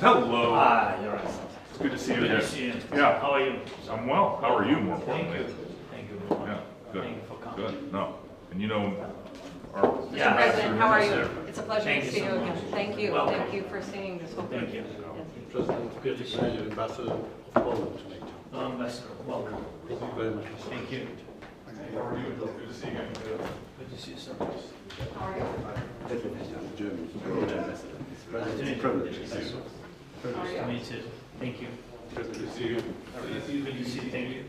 Hello. Ah, you're right. It's good to see you Good to see you. Yeah. How are you? I'm well. How are you, more Thank importantly? you. Thank you very Yeah, much. good. Thank you for coming. Good. No. And you know, our. Yeah. President, how are you? It's a pleasure Thank to you see so you again. much. Thank you, Welcome. thank you for seeing this whole thing. Thank you. President, good to see you, Ambassador of Poland to NATO. Ambassador, welcome. Thank you very much. Thank you. How are you? Good to see you again. Good to see you, sir. It's a privilege. Me too. Thank you. Good to see you. Good to see you, thank you.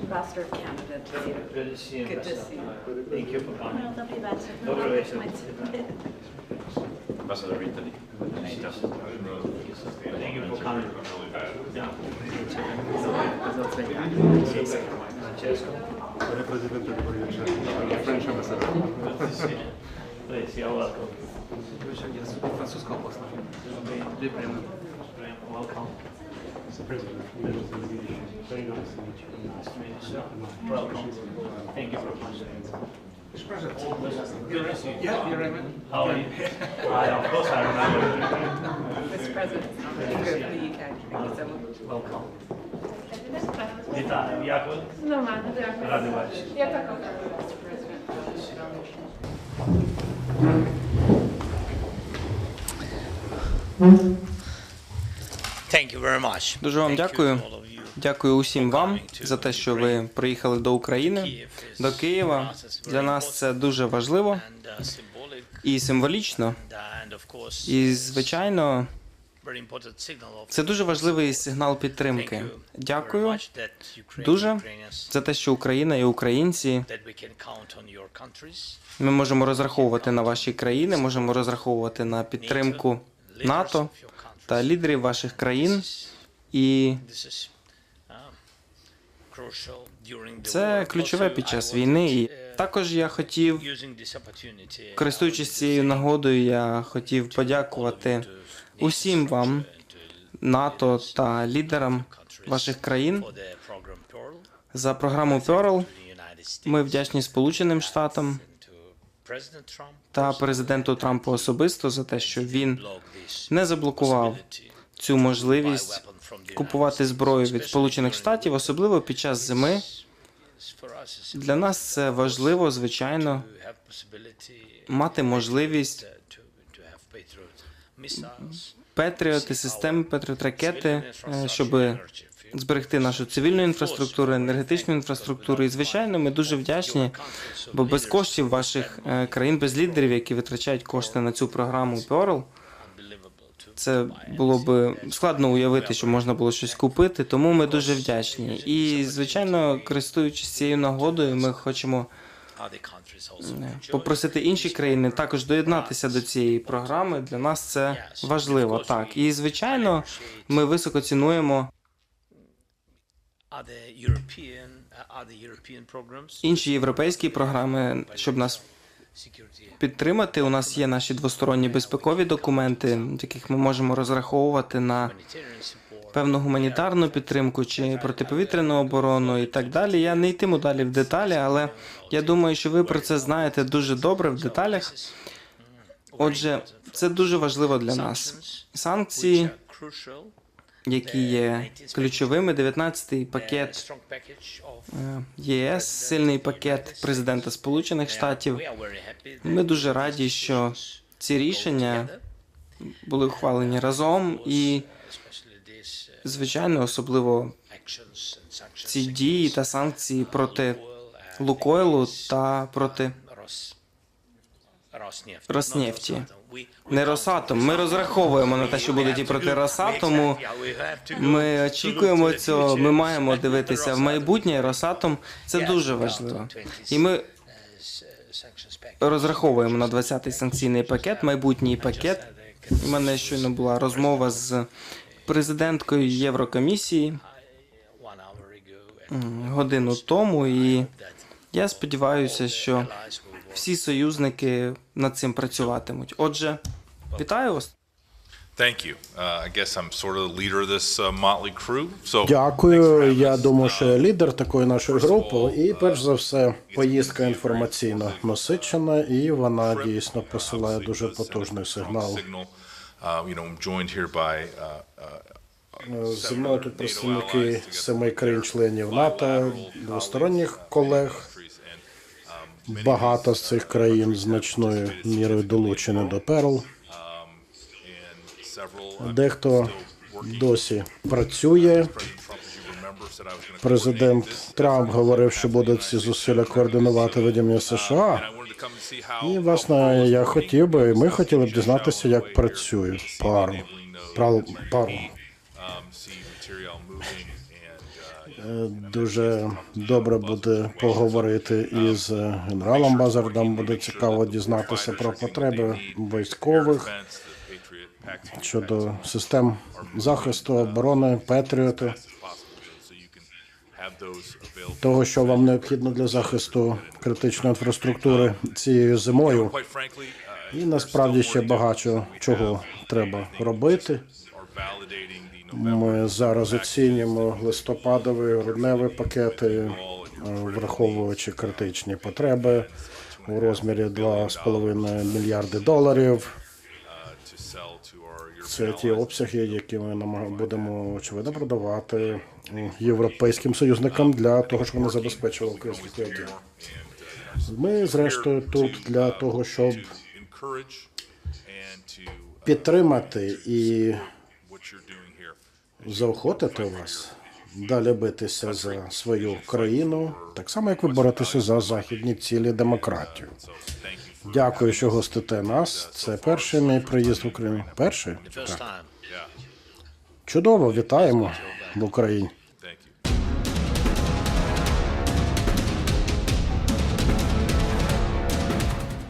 Ambassador of Canada to see you. Good to see you, Good to see you. Thank you for coming. Dobry wieczór. Dobry wieczór. Ambassador Italy. Thank you for coming. Yeah. Francesco. Panie prezydencie. French ambassador. Good to see you. Please, you're welcome. Welcome. President, members of the leadership, very nice to meet you. Nice to meet you, sir. Welcome. Thank you very much. Good to see you. Yeah, you remember? How are you? I, of course I remember. Mr. President, thank you for the UK. Thank you so much. Welcome. Вітаю, як ви? Нормально, дякую. Радий бачити. Я також. Mr. President. Thank you very much. Дуже вам дякую. Дякую усім вам за те, що ви приїхали до України, до Києва. Для нас це дуже важливо uh, і символічно. uh, І, звичайно, це дуже важливий сигнал підтримки. Дякую дуже за те, що Україна і українці. Ми можемо розраховувати на ваші країни, можемо розраховувати на підтримку НАТО та лідерів ваших країн. І це ключове під час війни. І також я хотів, користуючись цією нагодою, я хотів подякувати усім вам, НАТО та лідерам ваших країн за програму Pearl. Ми вдячні Сполученим Штатам та президенту Трампу особисто за те, що він не заблокував цю можливість купувати зброю від Сполучених Штатів, особливо під час зими. Для нас це важливо, звичайно, мати можливість Петріоти, системи Петріот ракети, е, щоб зберегти нашу цивільну інфраструктуру, енергетичну інфраструктуру. І звичайно, ми дуже вдячні, бо без коштів ваших е, країн, без лідерів, які витрачають кошти на цю програму Pearl, це було б складно уявити, що можна було щось купити. Тому ми дуже вдячні. І звичайно, користуючись цією нагодою, ми хочемо попросити інші країни також доєднатися до цієї програми. Для нас це важливо. Так, і звичайно, ми високо цінуємо інші європейські програми, щоб нас підтримати. У нас є наші двосторонні безпекові документи, в яких ми можемо розраховувати на певну гуманітарну підтримку чи протиповітряну оборону і так далі. Я не йтиму далі в деталі, але я думаю, що ви про це знаєте дуже добре в деталях. Отже, це дуже важливо для нас. Санкції, які є ключовими, 19-й пакет е, ЄС, сильний пакет президента Сполучених Штатів. Ми дуже раді, що ці рішення були ухвалені разом, і звичайно, особливо ці дії та санкції проти Лукойлу та проти Роснефті. Не Росатом. Ми розраховуємо на те, що будуть і проти Росатому. Ми очікуємо цього. Ми маємо дивитися в майбутнє. Росатом це дуже важливо. І ми розраховуємо на 20-й санкційний пакет, майбутній пакет. У мене щойно була розмова з президенткою Єврокомісії годину тому, і я сподіваюся, що всі союзники над цим працюватимуть. Отже, вітаю вас. Thank you. Uh, I guess I'm sort of the leader of this uh, motley crew. So Дякую. Я думаю, що я лідер такої нашої групи. І перш за все, поїздка інформаційно насичена, і вона дійсно посилає дуже потужний сигнал Uh, uh, uh, Зі мною тут представники семи країн-членів НАТО, двосторонніх колег. Багато з цих країн значною мірою долучені до ПЕРЛ. Дехто досі працює. Президент Трамп говорив, що буде ці зусилля координувати ведення США. І, власне, я хотів би, ми хотіли б дізнатися, як працює пару. Е, Дуже добре буде поговорити із генералом Базардом. Буде цікаво дізнатися про потреби військових щодо систем захисту, оборони, Петріоти, того, що вам необхідно для захисту критичної інфраструктури цією зимою. І насправді ще багато чого треба робити. Ми зараз оцінюємо листопадові грудневі пакети, е, враховуючи критичні потреби у розмірі 2,5 мільярди доларів. Це ті обсяги, які ми будемо очевидно продавати європейським союзникам для того, щоб вони забезпечували українських вояків. Ми, зрештою, тут для того, щоб підтримати і заохотити вас далі битися за свою країну, так само як ви боретеся за західні цілі демократію. Дякую, що гостите нас. Це перший мій приїзд в Україну. Перший? Так. Чудово, вітаємо в Україні.